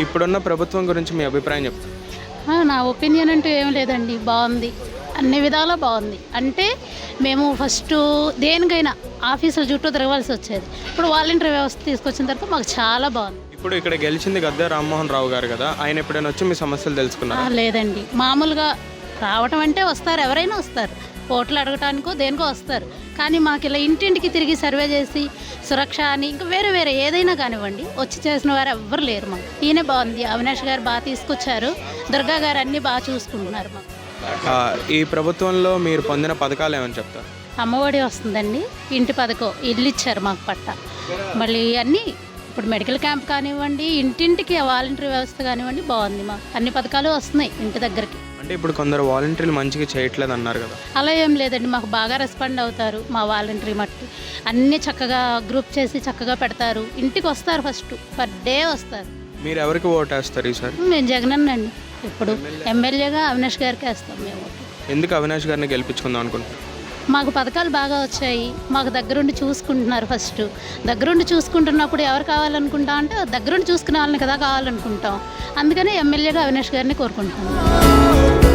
ఇప్పుడున్న ప్రభుత్వం గురించి మీ అభిప్రాయం చెప్తారు ఆ, నా ఒపీనియన్ అంటూ ఏం లేదండి. బాగుంది. అన్ని విధాలా బాగుంది. అంటే మేము ఫస్ట్ దేనికైనా ఆఫీసుల చుట్టూ తిరగవలసి వచ్చేది. ఇప్పుడు వాలంటీర్ వ్యవస్థ తీసుకొచ్చిన తర్వాత మాకు చాలా బాగుంది. ఇప్పుడు ఇక్కడ గెలిచింది గద్దె రామ్మోహన్ రావు గారు కదా. ఆయన ఎప్పుడైనా వచ్చి మీ సమస్యలు ఆ, తెలుసుకున్నారు లేదండి. మామూలుగా రావటం అంటే వస్తారు. ఎవరైనా వస్తారు. ఓట్లు అడగటానికో దేనికో వస్తారు. కానీ మాకు ఇలా ఇంటింటికి తిరిగి సర్వే చేసి సురక్ష అని ఇంకా వేరే వేరే ఏదైనా కానివ్వండి వచ్చి చేసిన వారు ఎవ్వరు లేరు మాకు. ఈయనే బాగుంది. అవినాష్ గారు బాగా తీసుకొచ్చారు. దుర్గా గారు అన్నీ బాగా చూసుకుంటున్నారు మాకు. ఈ ప్రభుత్వంలో మీరు పొందిన పథకాలు ఏమని చెప్తారు? అమ్మఒడి వస్తుందండి. ఇంటి పథకం. ఇల్లు ఇచ్చారు మాకు పట్ట. మళ్ళీ అన్నీ ఇప్పుడు మెడికల్ క్యాంప్ కానివ్వండి ఇంటింటికి వాలంటరీ వ్యవస్థ కానివ్వండి బాగుంది మాకు. అన్ని పథకాలు వస్తున్నాయి ఇంటి దగ్గరికి. అంటే ఇప్పుడు కొందరు వాలంటీర్లు మంచిగా చేయట్లేదు అన్నారు కదా. అలా ఏం లేదండి మాకు బాగా రెస్పాండ్ అవుతారు మా వాలంటరీ మట్టి. అన్నీ చక్కగా గ్రూప్ చేసి చక్కగా పెడతారు. ఇంటికి వస్తారు ఫస్ట్ పర్ డే వస్తారు. మీరు ఎవరికి ఓటేస్తారు ఈసారి మేము జగనన్నండి ఇప్పుడు ఎమ్మెల్యేగా అవినాష్ గారికి వేస్తాం మేము ఓటు. ఎందుకు అవినాష్ గారిని గెలిపించుకుందాం అనుకుంటున్నారు? మాకు పథకాలు బాగా వచ్చాయి. మాకు దగ్గరుండి చూసుకుంటున్నారు ఫస్ట్. దగ్గరుండి చూసుకుంటున్నప్పుడు ఎవరు కావాలనుకుంటా అంటే దగ్గరుండి చూసుకునే వాళ్ళని కదా కావాలనుకుంటాం. అందుకని ఎమ్మెల్యేగా అవినాష్ గారిని కోరుకుంటున్నాం.